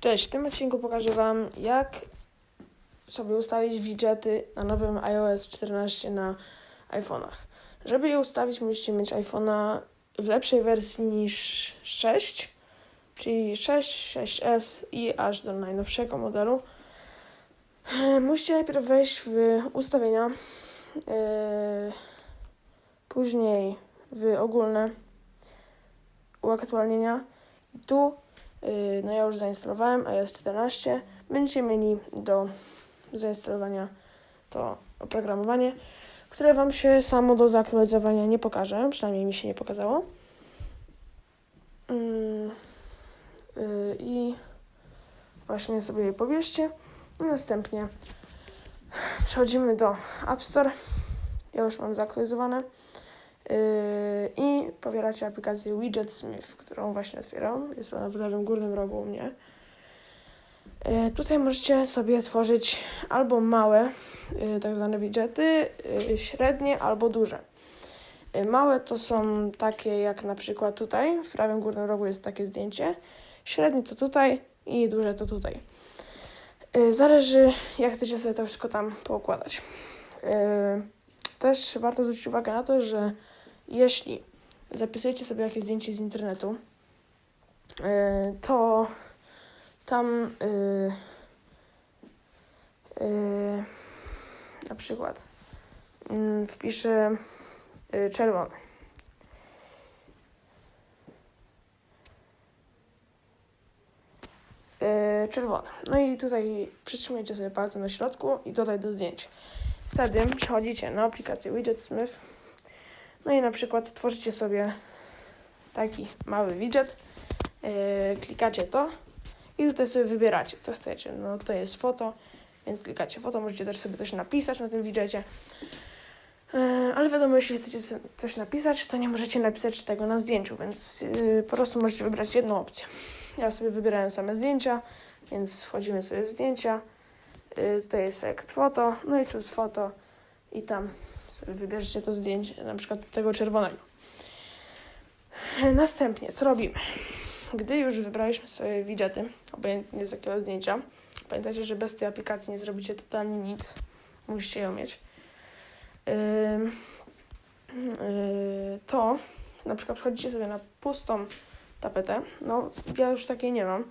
Cześć, w tym odcinku pokażę Wam, jak sobie ustawić widgety na nowym iOS 14 na iPhone'ach. Żeby je ustawić, musicie mieć iPhone'a w lepszej wersji niż 6, czyli 6, 6S i aż do najnowszego modelu. Musicie najpierw wejść w ustawienia, e, później w ogólne uaktualnienia i tu Yy, No ja już zainstalowałem iOS 14. Będziecie mieli do zainstalowania to oprogramowanie, które Wam się samo do zaktualizowania nie pokaże, przynajmniej mi się nie pokazało. Yy, yy, I właśnie sobie je pobierzcie. Następnie przechodzimy do App Store. Ja już mam zaktualizowane. Yy, I pobieracie aplikację Widget Smith, którą właśnie otwieram. Jest ona w lewym górnym rogu u mnie. Yy, Tutaj możecie sobie tworzyć albo małe, yy, tak zwane widgety, średnie albo duże. Małe to są takie jak na przykład tutaj, w prawym górnym rogu jest takie zdjęcie. Średnie to tutaj i duże to tutaj. Zależy jak chcecie sobie to wszystko tam poukładać. Też warto zwrócić uwagę na to, że jeśli zapisujecie sobie jakieś zdjęcie z internetu, yy, to tam yy, yy, na przykład yy, wpiszę czerwony. Czerwony. No i tutaj przytrzymujecie sobie palcem na środku i dodaj do zdjęć. Wtedy przechodzicie na aplikację Widget Smith no i na przykład tworzycie sobie taki mały widget, yy, klikacie to i tutaj sobie wybieracie, co chcecie. No to jest foto, więc klikacie foto, możecie też sobie coś napisać na tym widgetie. Yy, ale wiadomo, jeśli chcecie coś napisać, to nie możecie napisać tego na zdjęciu, więc yy, po prostu możecie wybrać jedną opcję. Ja sobie wybierałem same zdjęcia, więc wchodzimy sobie w zdjęcia. Yy, tutaj jest select foto, no i choose foto i tam wybierzcie to zdjęcie, na przykład tego czerwonego. Następnie, co robimy? Gdy już wybraliśmy sobie widgety, obojętnie z jakiego zdjęcia, pamiętajcie, że bez tej aplikacji nie zrobicie totalnie nic. Musicie ją mieć. Yy, to na przykład wchodzicie sobie na pustą tapetę. No, ja już takiej nie mam.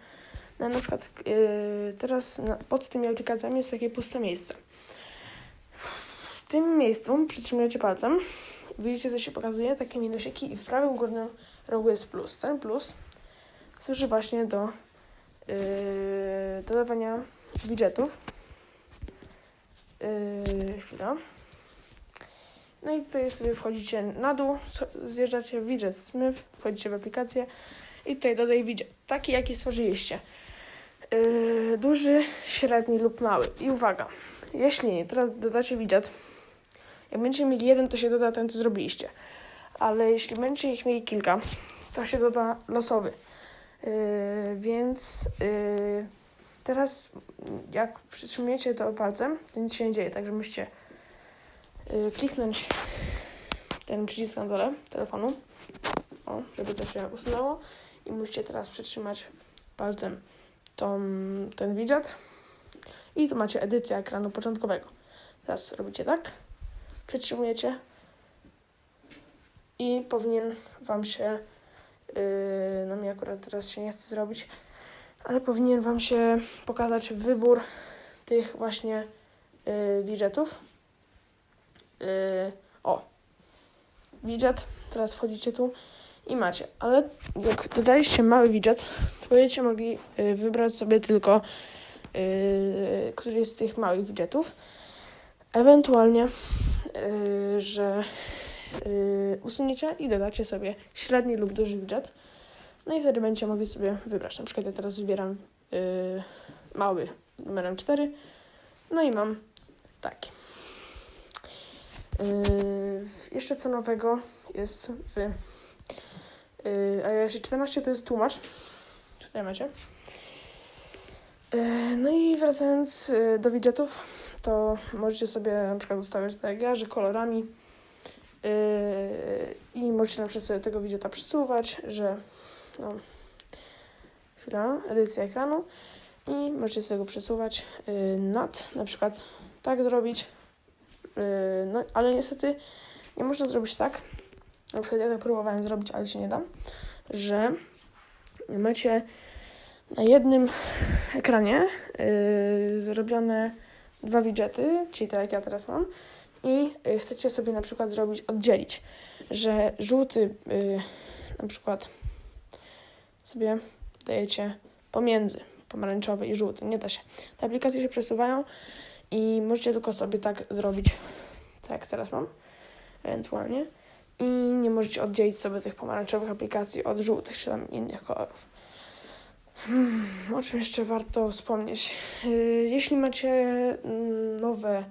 No, na przykład yy, teraz pod tymi aplikacjami jest takie puste miejsce. W tym miejscu przytrzymujecie palcem. Widzicie, co się pokazuje? Takie minusiki i w prawym górnym rogu jest plus. Ten plus służy właśnie do yy, dodawania widgetów. Yy, chwila. No i tutaj sobie wchodzicie na dół, zjeżdżacie w widget Smith, wchodzicie w aplikację i tutaj dodaj widget. Taki, jaki stworzyliście. Yy, duży, średni lub mały. I uwaga, jeśli teraz dodacie widget, jak będziecie mieli jeden, to się doda ten, co zrobiliście. Ale jeśli będziecie ich mieli kilka, to się doda losowy. Yy, więc yy, teraz jak przytrzymujecie to palcem, to nic się nie dzieje, także musicie yy, kliknąć ten przycisk na dole telefonu, o, żeby to się usunęło i musicie teraz przytrzymać palcem tą, ten widget i tu macie edycję ekranu początkowego. Teraz robicie tak przytrzymujecie i powinien Wam się, yy, no mi akurat teraz się nie chce zrobić, ale powinien Wam się pokazać wybór tych właśnie yy, widgetów. Yy, o, widget, teraz wchodzicie tu i macie, ale jak dodaliście mały widget, to będziecie mogli yy, wybrać sobie tylko yy, któryś z tych małych widgetów. Ewentualnie że yy, usuniecie i dodacie sobie średni lub duży widget. No i wtedy będziecie mogli sobie wybrać. Na przykład ja teraz wybieram yy, mały numerem 4. No i mam taki. Jeszcze co nowego jest w yy, iOS 14 to jest tłumacz. Tutaj macie. No i wracając do widgetów, to możecie sobie na przykład ustawiać tak jak ja, że kolorami yy, i możecie na przykład sobie tego widgeta przesuwać, że no, chwila, edycja ekranu i możecie sobie go przesuwać yy, nad, na przykład tak zrobić, yy, no ale niestety nie można zrobić tak, na przykład ja tak próbowałem zrobić, ale się nie da, że macie na jednym ekranie yy, zrobione dwa widgety, czyli tak jak ja teraz mam, i y, chcecie sobie na przykład zrobić, oddzielić, że żółty y, na przykład sobie dajecie pomiędzy pomarańczowy i żółty, nie da się. Te aplikacje się przesuwają i możecie tylko sobie tak zrobić, tak jak teraz mam, ewentualnie. I nie możecie oddzielić sobie tych pomarańczowych aplikacji od żółtych czy tam innych kolorów. Hmm, o czym jeszcze warto wspomnieć? Yy, Jeśli macie mm, nowe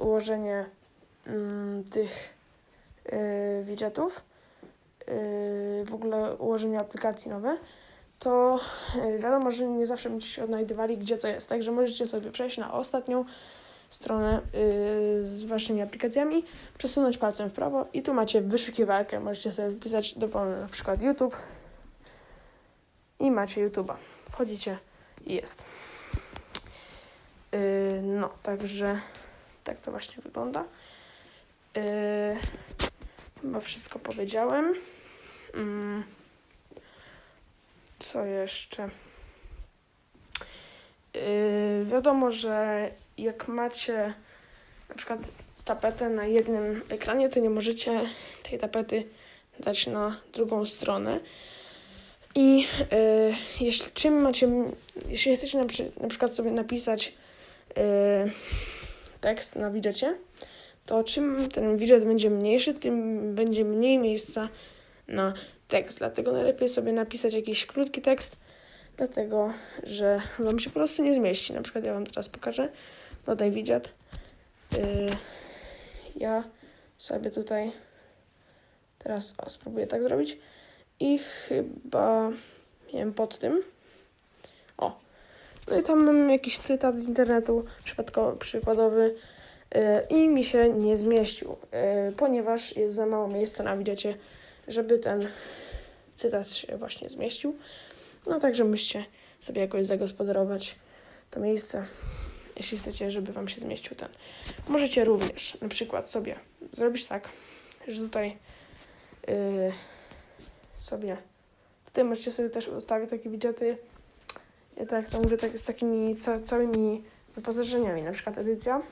ułożenie mm, tych yy, widgetów, yy, w ogóle ułożenie aplikacji nowe, to wiadomo, że nie zawsze będziecie odnajdywali, gdzie co jest. Także możecie sobie przejść na ostatnią stronę z waszymi aplikacjami, przesunąć palcem w prawo i tu macie wyszukiwarkę. Możecie sobie wpisać dowolny na przykład YouTube macie YouTube'a. Wchodzicie i jest. Yy, no, także tak to właśnie wygląda. Yy, chyba wszystko powiedziałem. Mm, co jeszcze? Yy, wiadomo, że jak macie na przykład tapetę na jednym ekranie, to nie możecie tej tapety dać na drugą stronę. I yy, jeśli czym macie, jeśli chcecie na, na przykład sobie napisać yy, tekst na widżecie, to czym ten widżet będzie mniejszy, tym będzie mniej miejsca na tekst. Dlatego najlepiej sobie napisać jakiś krótki tekst, dlatego że wam się po prostu nie zmieści. Na przykład ja wam teraz pokażę. Dodaj widżet. Yy, ja sobie tutaj teraz o, spróbuję tak zrobić. I chyba nie wiem pod tym. O. No i tam mam jakiś cytat z internetu przypadkowo, przykładowy yy, i mi się nie zmieścił, yy, ponieważ jest za mało miejsca na widecie, żeby ten cytat się właśnie zmieścił. No także musicie sobie jakoś zagospodarować to miejsce, jeśli chcecie, żeby wam się zmieścił ten. Możecie również na przykład sobie zrobić tak, że tutaj yy, sobie. Tutaj możecie sobie też ustawić takie widgety, ja tak to mówię, tak z takimi ca całymi wyposażeniami, na przykład edycja,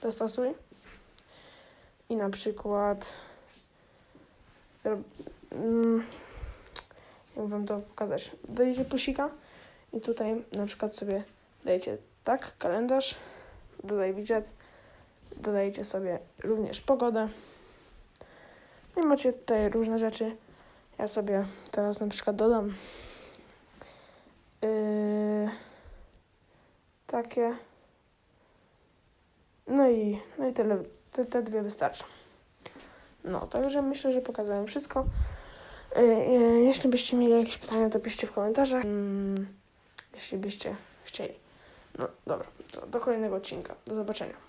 dostosuj. I na przykład mm, jak wam to pokazać, dajecie plusika i tutaj na przykład sobie dajecie tak, kalendarz, dodaj widget, dodajecie sobie również pogodę. I macie tutaj różne rzeczy. Ja sobie teraz na przykład dodam yy, takie. No i, no i tyle, te, te dwie wystarczą. No, także myślę, że pokazałem wszystko. Yy, yy, jeśli byście mieli jakieś pytania, to piszcie w komentarzach. Mm, jeśli byście chcieli. No dobra, to do kolejnego odcinka. Do zobaczenia.